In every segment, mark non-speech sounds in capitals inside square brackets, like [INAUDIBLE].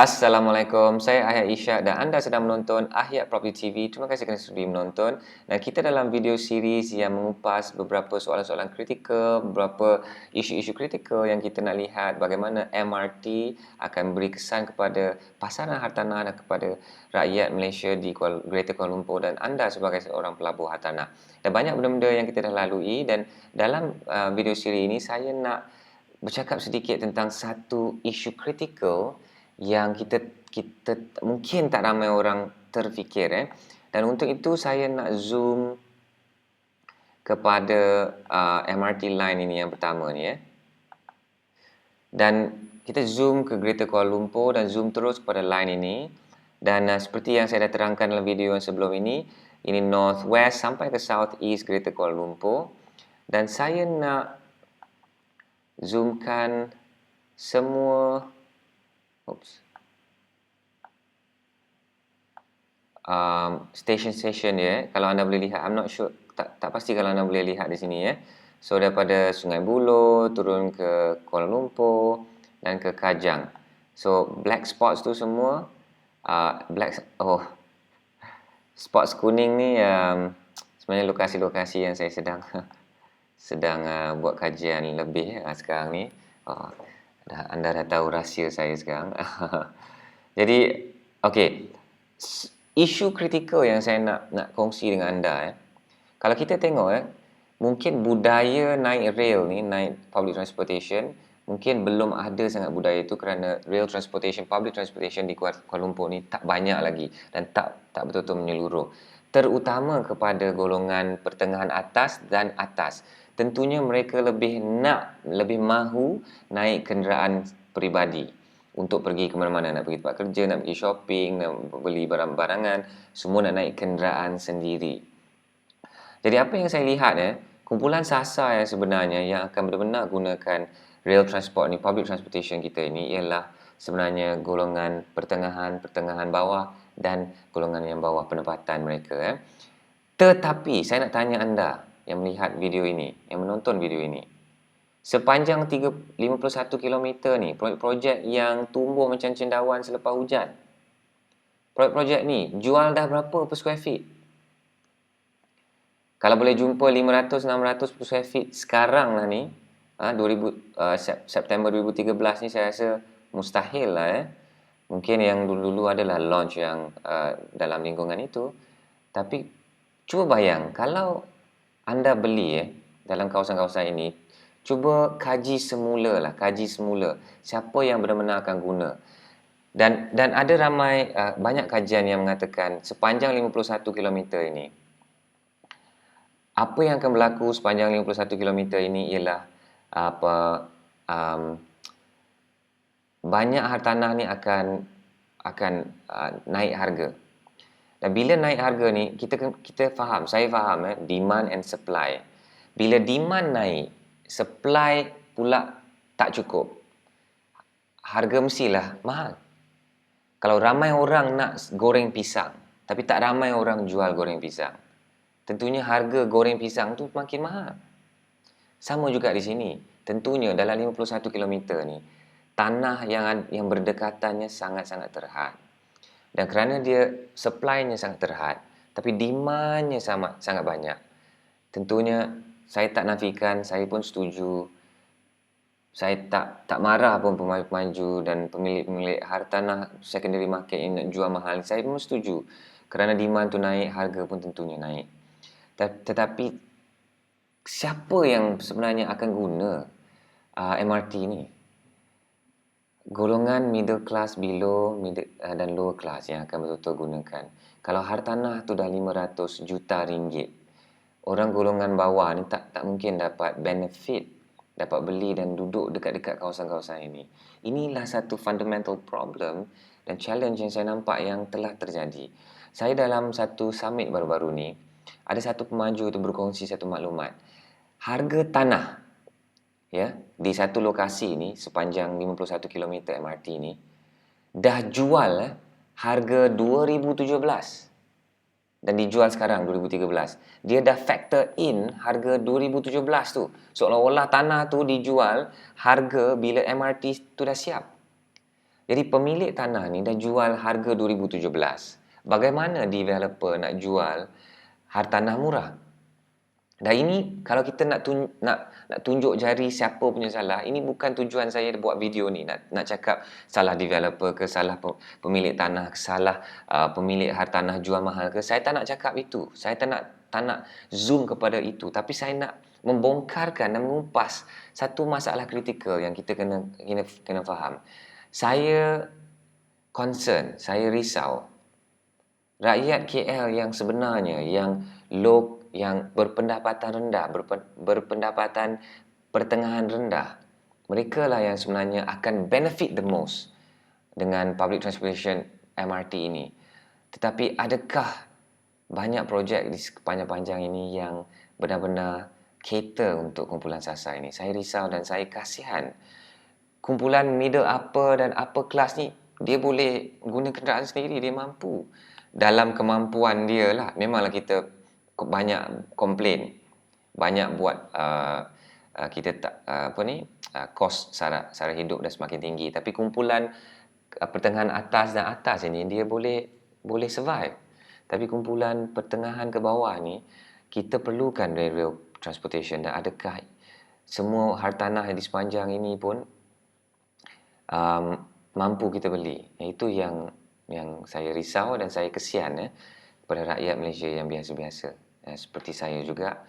Assalamualaikum, saya Ahyat Isyak dan anda sedang menonton Ahyat Property TV. Terima kasih kerana sudi menonton. Dan kita dalam video series yang mengupas beberapa soalan-soalan kritikal, beberapa isu-isu kritikal yang kita nak lihat bagaimana MRT akan beri kesan kepada pasaran hartanah dan kepada rakyat Malaysia di Greater Kuala Lumpur dan anda sebagai seorang pelabur hartanah. Dan banyak benda-benda yang kita dah lalui dan dalam uh, video series ini saya nak bercakap sedikit tentang satu isu kritikal yang kita kita mungkin tak ramai orang terfikir eh. Dan untuk itu saya nak zoom kepada uh, MRT line ini yang pertama ni eh. Dan kita zoom ke Greater Kuala Lumpur dan zoom terus kepada line ini. Dan uh, seperti yang saya dah terangkan dalam video yang sebelum ini, ini North West sampai ke South East Greater Kuala Lumpur. Dan saya nak zoomkan semua oops, um, station-station dia. Eh. Kalau anda boleh lihat, I'm not sure, tak, tak pasti kalau anda boleh lihat di sini ya. So daripada Sungai Buloh turun ke Kuala Lumpur dan ke Kajang. So black spots tu semua, uh, black oh spots kuning ni um, sebenarnya lokasi-lokasi yang saya sedang [LAUGHS] sedang uh, buat kajian lebih uh, sekarang ni. Oh, dah, anda dah tahu rahsia saya sekarang. [LAUGHS] Jadi, okey. Isu kritikal yang saya nak nak kongsi dengan anda eh. Kalau kita tengok eh, mungkin budaya naik rail ni, naik public transportation, mungkin belum ada sangat budaya itu kerana rail transportation, public transportation di Kuala Lumpur ni tak banyak lagi dan tak tak betul-betul menyeluruh. Terutama kepada golongan pertengahan atas dan atas tentunya mereka lebih nak, lebih mahu naik kenderaan peribadi untuk pergi ke mana-mana, nak pergi tempat kerja, nak pergi shopping, nak beli barang-barangan, semua nak naik kenderaan sendiri. Jadi apa yang saya lihat ya, kumpulan sasa yang sebenarnya yang akan benar-benar gunakan rail transport ni, public transportation kita ini ialah sebenarnya golongan pertengahan, pertengahan bawah dan golongan yang bawah pendapatan mereka. Ya. Tetapi saya nak tanya anda, yang melihat video ini, yang menonton video ini. Sepanjang 3, 51 km ni, projek-projek yang tumbuh macam cendawan selepas hujan. Projek-projek ni jual dah berapa per square feet? Kalau boleh jumpa 500-600 per square feet sekarang lah ni, ha, 2000, uh, September 2013 ni saya rasa mustahil lah eh. Mungkin yang dulu-dulu adalah launch yang uh, dalam lingkungan itu. Tapi cuba bayang, kalau anda beli eh, dalam kawasan-kawasan ini, cuba kaji semula lah, kaji semula siapa yang benar-benar akan guna. Dan dan ada ramai uh, banyak kajian yang mengatakan sepanjang 51 km ini apa yang akan berlaku sepanjang 51 km ini ialah apa um, banyak hartanah ni akan akan uh, naik harga. Dan bila naik harga ni, kita kita faham, saya faham eh, demand and supply. Bila demand naik, supply pula tak cukup. Harga mestilah mahal. Kalau ramai orang nak goreng pisang, tapi tak ramai orang jual goreng pisang, tentunya harga goreng pisang tu makin mahal. Sama juga di sini. Tentunya dalam 51 km ni, tanah yang yang berdekatannya sangat-sangat terhad. Dan kerana dia supply-nya sangat terhad, tapi demand-nya sangat, sangat banyak. Tentunya saya tak nafikan, saya pun setuju. Saya tak tak marah pun pemaju-pemaju dan pemilik-pemilik hartanah secondary market yang nak jual mahal. Saya pun setuju. Kerana demand tu naik, harga pun tentunya naik. Tetapi siapa yang sebenarnya akan guna uh, MRT ni? Golongan middle class below middle, uh, dan lower class yang akan betul-betul gunakan. Kalau hartanah tu dah 500 juta ringgit, orang golongan bawah ni tak tak mungkin dapat benefit, dapat beli dan duduk dekat-dekat kawasan-kawasan ini. Inilah satu fundamental problem dan challenge yang saya nampak yang telah terjadi. Saya dalam satu summit baru-baru ni, ada satu pemaju itu berkongsi satu maklumat. Harga tanah ya di satu lokasi ni sepanjang 51 km MRT ni dah jual eh, harga 2017 dan dijual sekarang 2013 dia dah factor in harga 2017 tu seolah-olah tanah tu dijual harga bila MRT tu dah siap Jadi pemilik tanah ni dah jual harga 2017. Bagaimana developer nak jual hartanah murah? Dan ini kalau kita nak tun, nak nak tunjuk jari siapa punya salah, ini bukan tujuan saya buat video ni nak nak cakap salah developer ke salah pemilik tanah, ke salah uh, pemilik hartanah jual mahal ke. Saya tak nak cakap itu. Saya tak nak tak nak zoom kepada itu, tapi saya nak membongkarkan dan mengupas satu masalah kritikal yang kita kena kena kena faham. Saya concern, saya risau rakyat KL yang sebenarnya yang low yang berpendapatan rendah, berpendapatan pertengahan rendah, mereka lah yang sebenarnya akan benefit the most dengan public transportation MRT ini. Tetapi adakah banyak projek di sepanjang-panjang ini yang benar-benar cater untuk kumpulan sasar ini? Saya risau dan saya kasihan. Kumpulan middle upper dan upper class ni, dia boleh guna kenderaan sendiri, dia mampu. Dalam kemampuan dia lah. Memanglah kita banyak komplain. Banyak buat uh, uh, kita tak uh, apa ni uh, kos sara sara hidup dah semakin tinggi. Tapi kumpulan uh, pertengahan atas dan atas ini dia boleh boleh survive. Tapi kumpulan pertengahan ke bawah ni kita perlukan rail transportation dan adakah semua hartanah yang di sepanjang ini pun um, mampu kita beli. Itu yang yang saya risau dan saya kesian eh, kepada rakyat Malaysia yang biasa-biasa eh, seperti saya juga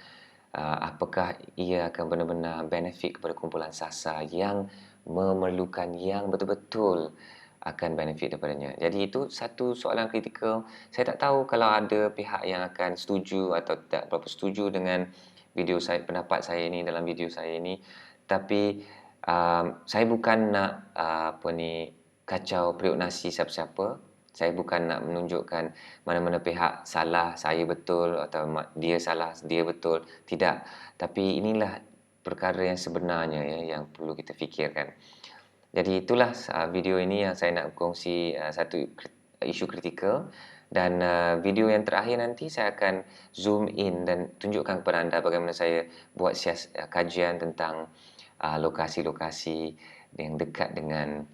uh, apakah ia akan benar-benar benefit kepada kumpulan sasa yang memerlukan yang betul-betul akan benefit daripadanya. Jadi itu satu soalan kritikal. Saya tak tahu kalau ada pihak yang akan setuju atau tidak berapa setuju dengan video saya pendapat saya ini dalam video saya ini. Tapi um, saya bukan nak uh, apa ni kacau periuk nasi siapa-siapa saya bukan nak menunjukkan mana-mana pihak salah saya betul atau dia salah dia betul. Tidak. Tapi inilah perkara yang sebenarnya ya yang perlu kita fikirkan. Jadi itulah uh, video ini yang saya nak kongsi uh, satu isu kritikal. Dan uh, video yang terakhir nanti saya akan zoom in dan tunjukkan kepada anda bagaimana saya buat kajian tentang lokasi-lokasi yang dekat dengan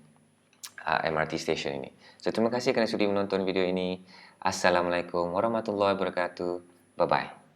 uh, MRT station ini. So terima kasih kerana sudi menonton video ini. Assalamualaikum warahmatullahi wabarakatuh. Bye bye.